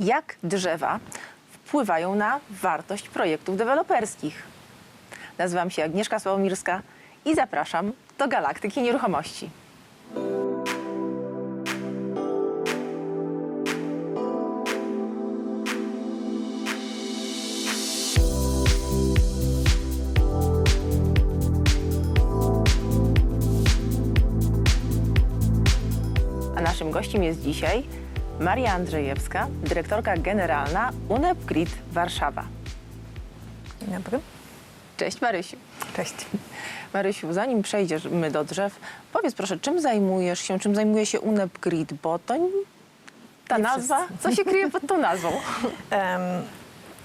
Jak drzewa wpływają na wartość projektów deweloperskich? Nazywam się Agnieszka Sławomirska i zapraszam do Galaktyki Nieruchomości. A naszym gościem jest dzisiaj Maria Andrzejewska, dyrektorka generalna UNEP Grid Warszawa. Dzień dobry. Cześć Marysiu. Cześć. Marysiu, zanim przejdziemy do drzew, powiedz proszę, czym zajmujesz się, czym zajmuje się UNEP Grid, bo to ta Nie nazwa, co się kryje pod tą nazwą? Em,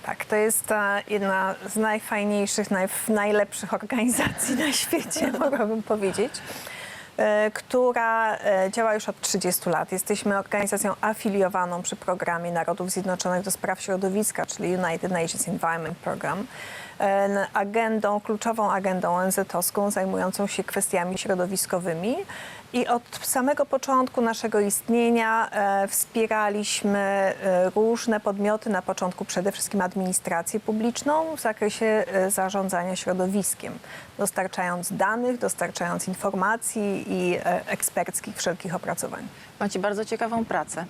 tak, to jest e, jedna z najfajniejszych, naj, najlepszych organizacji na świecie, mogłabym powiedzieć, która e, działa już od 30 lat. Jesteśmy organizacją afiliowaną przy programie Narodów Zjednoczonych do spraw środowiska, czyli United Nations Environment Program. E, Agendą, kluczową agendą ONZ-owską zajmującą się kwestiami środowiskowymi. I od samego początku naszego istnienia e, wspieraliśmy e, różne podmioty, na początku przede wszystkim administrację publiczną w zakresie e, zarządzania środowiskiem, dostarczając danych, dostarczając informacji i eksperckich wszelkich opracowań. Macie bardzo ciekawą pracę.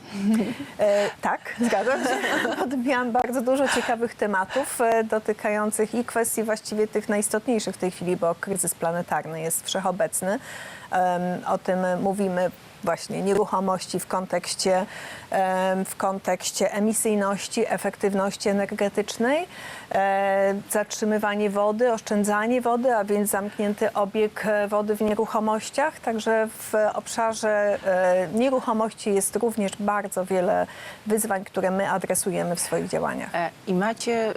Tak, zgadzam się. Odbijam bardzo dużo ciekawych tematów dotykających i kwestii właściwie tych najistotniejszych w tej chwili, bo kryzys planetarny jest wszechobecny. O tym mówimy właśnie nieruchomości w kontekście, w kontekście emisyjności, efektywności energetycznej, e, zatrzymywanie wody, oszczędzanie wody, a więc zamknięty obieg wody w nieruchomościach. Także w obszarze e, nieruchomości jest również bardzo wiele wyzwań, które my adresujemy w swoich działaniach. E, I macie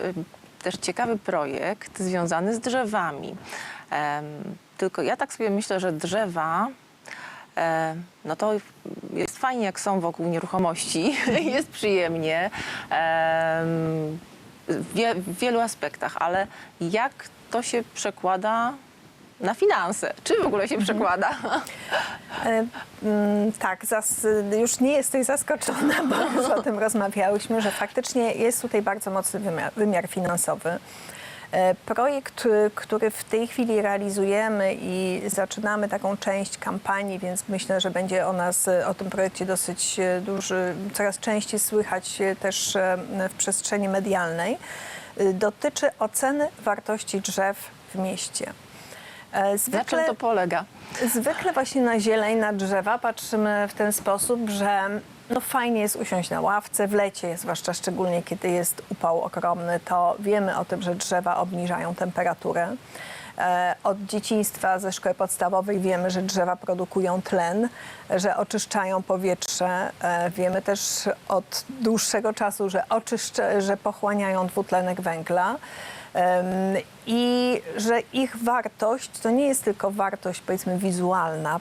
też ciekawy projekt związany z drzewami. Tylko ja tak sobie myślę, że drzewa, e, no to jest fajnie, jak są wokół nieruchomości, jest przyjemnie em, w wie- w wielu aspektach, ale jak to się przekłada na finanse? Czy w ogóle się przekłada? E, Tak, już nie jesteś zaskoczona, bo już o tym rozmawiałyśmy, że faktycznie jest tutaj bardzo mocny wymiar, wymiar finansowy. E, Projekt, y, który w tej chwili realizujemy i zaczynamy taką część kampanii, więc myślę, że będzie o nas, y, o tym projekcie dosyć y, duży, coraz częściej słychać też w przestrzeni medialnej, dotyczy oceny wartości drzew w mieście. E, Na czym to polega? Zwykle właśnie na zieleń, na drzewa patrzymy w ten sposób, że no fajnie jest usiąść na ławce, w lecie, zwłaszcza szczególnie kiedy jest upał ogromny, to wiemy o tym, że drzewa obniżają temperaturę. E, Od dzieciństwa ze szkoły podstawowej wiemy, że drzewa produkują tlen, że oczyszczają powietrze. E, Wiemy też od dłuższego czasu, że, że pochłaniają dwutlenek węgla. I że ich wartość to nie jest tylko wartość, powiedzmy, wizualna,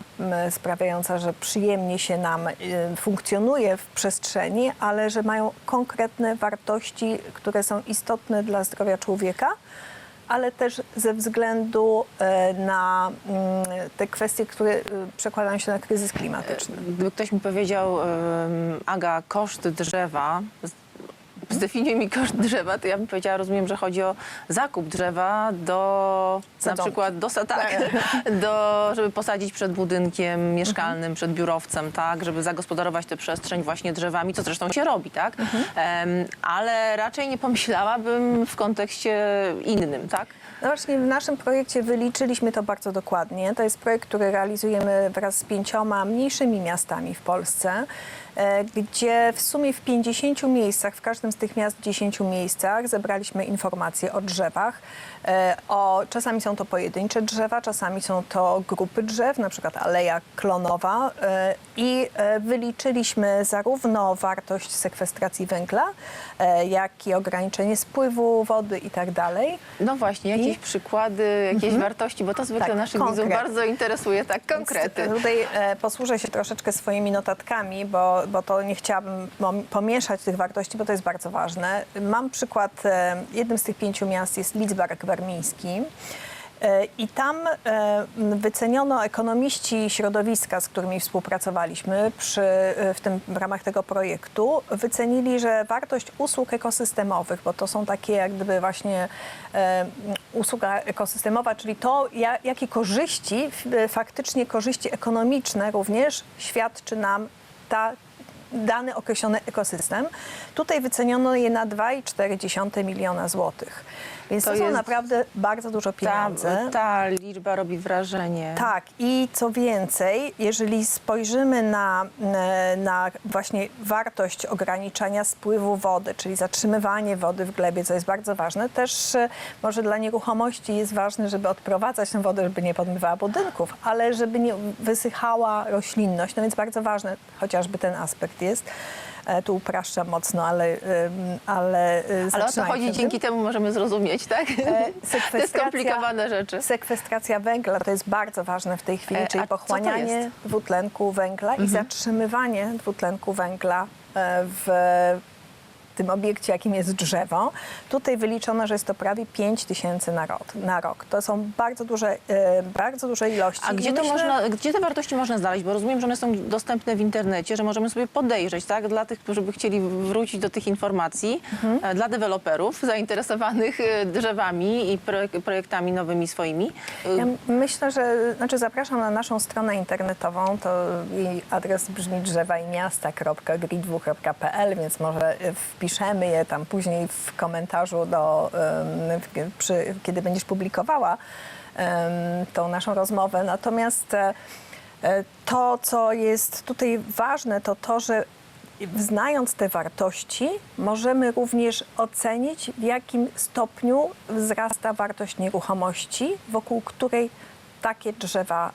sprawiająca, że przyjemnie się nam y, funkcjonuje w przestrzeni, ale że mają konkretne wartości, które są istotne dla zdrowia człowieka, ale też ze względu e, na mm, te kwestie, które y, przekładają się na kryzys klimatyczny. Gdyby ktoś mi powiedział, Aga, koszt drzewa, zdefiniuj mi koszt drzewa, to ja bym powiedziała, rozumiem, że chodzi o zakup drzewa do, na Sadzonki. przykład do, sa- tak, do, żeby posadzić przed budynkiem mieszkalnym, przed biurowcem, tak, żeby zagospodarować tę przestrzeń właśnie drzewami, co zresztą się robi, tak, Em, ale raczej nie pomyślałabym w kontekście innym, tak? No właśnie w naszym projekcie wyliczyliśmy to bardzo dokładnie. To jest projekt, który realizujemy wraz z pięcioma mniejszymi miastami w Polsce, e, gdzie w sumie w 50 miejscach, w każdym z tych miast w 10 miejscach zebraliśmy informacje o drzewach. E, O, czasami są to pojedyncze drzewa, czasami są to grupy drzew, na przykład aleja klonowa e, i e, wyliczyliśmy zarówno wartość sekwestracji węgla, jak i ograniczenie spływu wody i tak dalej. No właśnie, jakieś przykłady, jakieś wartości, bo to zwykle Tak, naszych widzów konkret. bardzo interesuje, tak, konkrety. Więc Tutaj posłużę się troszeczkę swoimi notatkami, bo, bo to nie chciałabym pomieszać tych wartości, bo to jest bardzo ważne. Mam przykład, e, jednym z tych pięciu miast jest Lidzbark Warmiński. E, I tam e, wyceniono ekonomiści środowiska, z którymi współpracowaliśmy przy, w, tym, w ramach tego projektu, wycenili, że wartość usług ekosystemowych, bo to są takie jak gdyby właśnie usługa ekosystemowa, czyli to, ja, jakie korzyści, faktycznie korzyści ekonomiczne również świadczy nam ta dany określony ekosystem. Tutaj wyceniono je na 2,4 miliona złotych. Więc to, To są jest- naprawdę bardzo dużo Ta, pieniędzy. ta liczba robi wrażenie. Tak, i co więcej, jeżeli spojrzymy na, e, na właśnie wartość ograniczania spływu wody, czyli zatrzymywanie wody w glebie, co jest bardzo ważne, też e, może dla nieruchomości jest ważne, żeby odprowadzać tę wodę, żeby nie podmywała budynków, ale żeby nie wysychała roślinność, no więc bardzo ważny chociażby ten aspekt jest. E, Tu upraszczam mocno, ale, ale e, Ale o co zatrzymajmy chodzi, się dzięki temu możemy zrozumieć, tak? E, Te skomplikowane rzeczy. Sekwestracja węgla to jest bardzo ważne w tej chwili, czyli a to pochłanianie? Mhm. dwutlenku węgla i zatrzymywanie dwutlenku węgla w tym obiekcie, jakim jest drzewo. Tutaj wyliczono, że jest to prawie 5 tysięcy na rok, na rok. To są bardzo duże, e, bardzo duże ilości. A I gdzie, to myślę- można, gdzie te wartości można znaleźć? Bo rozumiem, że one są dostępne w internecie, że możemy sobie podejrzeć, tak? Dla tych, którzy by chcieli wrócić do tych informacji, Mhm. e, dla deweloperów zainteresowanych e, drzewami i projek- projektami nowymi swoimi. E, Ja myślę, że znaczy zapraszam na naszą stronę internetową. To jej adres brzmi drzewaimiasta.grid2.pl, więc może e, wpiszemy je tam później w komentarzu do, przy, kiedy będziesz publikowała tą naszą rozmowę. Natomiast e, e, to, co jest tutaj ważne, to to, że Znając te wartości, możemy również ocenić, w jakim stopniu wzrasta wartość nieruchomości, wokół której takie drzewa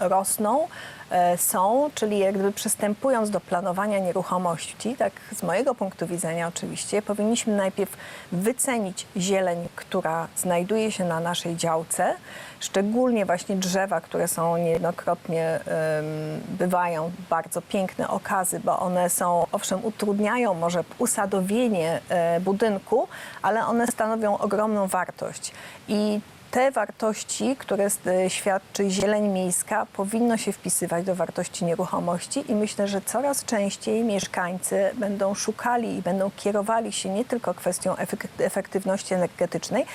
rosną, e, są, czyli jak gdyby przystępując do planowania nieruchomości, tak z mojego punktu widzenia oczywiście, powinniśmy najpierw wycenić zieleń, która znajduje się na naszej działce, szczególnie właśnie drzewa, które są niejednokrotnie bywają bardzo piękne okazy, bo one są, owszem, utrudniają może usadowienie e, budynku, ale one stanowią ogromną wartość. I te wartości, które e, świadczy zieleń miejska, powinno się wpisywać do wartości nieruchomości i myślę, że coraz częściej mieszkańcy będą szukali i będą kierowali się nie tylko kwestią efek- efektywności energetycznej,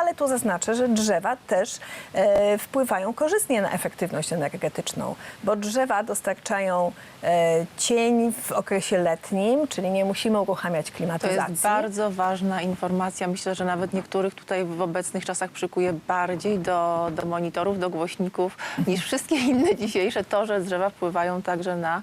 ale tu zaznaczę, że drzewa też e, wpływają korzystnie na efektywność energetyczną, bo drzewa dostarczają e, cień w okresie letnim, czyli nie musimy uruchamiać To klimatyzacji. jest bardzo ważna informacja. Myślę, że nawet niektórych tutaj w obecnych czasach przykuje bardziej do, do monitorów, do głośników niż wszystkie inne dzisiejsze. To, że drzewa wpływają także na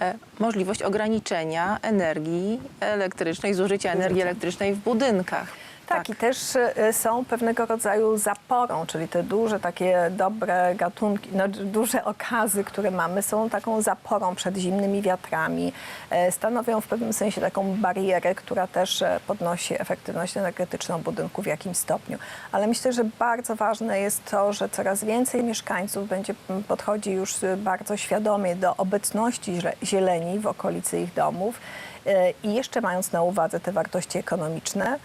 e, możliwość ograniczenia energii elektrycznej, zużycia energii elektrycznej w budynkach. Tak, i też e, są pewnego rodzaju zaporą, czyli te duże takie dobre gatunki, no, duże okazy, które mamy, są taką zaporą przed zimnymi wiatrami. E, Stanowią w pewnym sensie taką barierę, która też e, podnosi efektywność energetyczną budynku w jakimś stopniu. Ale myślę, że bardzo ważne jest to, że coraz więcej mieszkańców będzie podchodzi już bardzo świadomie do obecności zieleni w okolicy ich domów. I jeszcze mając na uwadze te wartości ekonomiczne,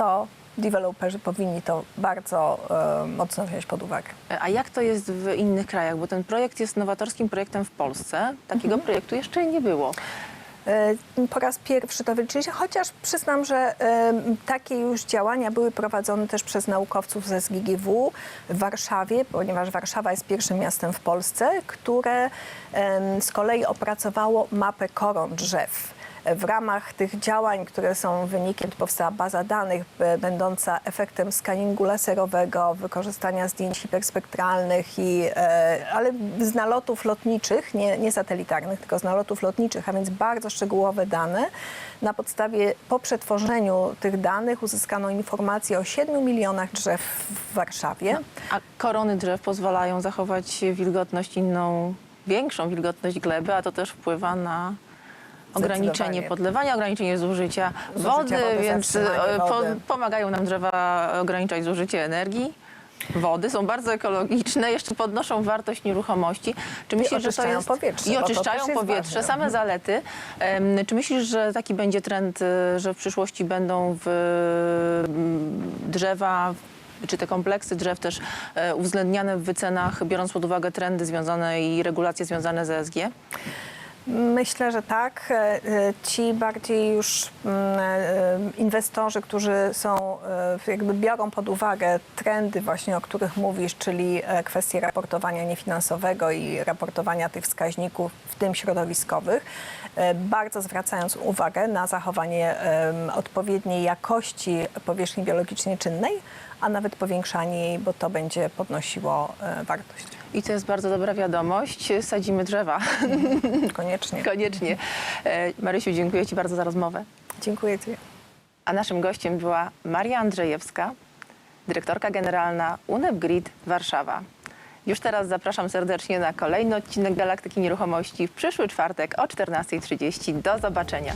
to deweloperzy powinni to bardzo e, mocno wziąć pod uwagę. A jak to jest w innych krajach? Bo ten projekt jest nowatorskim projektem w Polsce. Takiego projektu jeszcze nie było. E, Po raz pierwszy to wyliczyliśmy, chociaż przyznam, że e, takie już działania były prowadzone też przez naukowców ze SGGW w Warszawie, ponieważ Warszawa jest pierwszym miastem w Polsce, które z kolei opracowało mapę koron drzew. W ramach tych działań, które są wynikiem, powstała baza danych e, będąca efektem skaningu laserowego, wykorzystania zdjęć hiperspektralnych, i, e, ale z nalotów lotniczych, nie, nie satelitarnych, tylko z nalotów lotniczych, a więc bardzo szczegółowe dane. Na podstawie, po przetworzeniu tych danych uzyskano informacje o 7 milionach drzew w Warszawie. A korony drzew pozwalają zachować wilgotność inną, większą wilgotność gleby, a to też wpływa na ograniczenie podlewania, ograniczenie zużycia, Zużycia wody, wody, więc e, po, pomagają nam drzewa ograniczać zużycie energii. Wody są bardzo ekologiczne, jeszcze podnoszą wartość nieruchomości. Czy myślisz, że to jest... powietrze, I oczyszczają powietrze, ważne. same zalety. Czy myślisz, że taki będzie trend, y, że w przyszłości będą w mm, drzewa Czy te kompleksy drzew też e, uwzględniane w wycenach, biorąc pod uwagę trendy związane i regulacje związane z ESG? Myślę, że tak. E, e, Ci bardziej już mm, e, inwestorzy, którzy są, jakby biorą pod uwagę trendy właśnie, o których mówisz, czyli kwestie raportowania niefinansowego i raportowania tych wskaźników, w tym środowiskowych, bardzo zwracając uwagę na zachowanie odpowiedniej jakości powierzchni biologicznie czynnej, a nawet powiększanie jej, bo to będzie podnosiło e, wartość. I to jest bardzo dobra wiadomość. Sadzimy drzewa. Koniecznie. Koniecznie. E, Marysiu, dziękuję Ci bardzo za rozmowę. Dziękuję Ci. A naszym gościem była Maria Andrzejewska, dyrektorka generalna UNEP Grid Warszawa. Już teraz zapraszam serdecznie na kolejny odcinek Galaktyki Nieruchomości w przyszły czwartek o 14.30. Do zobaczenia.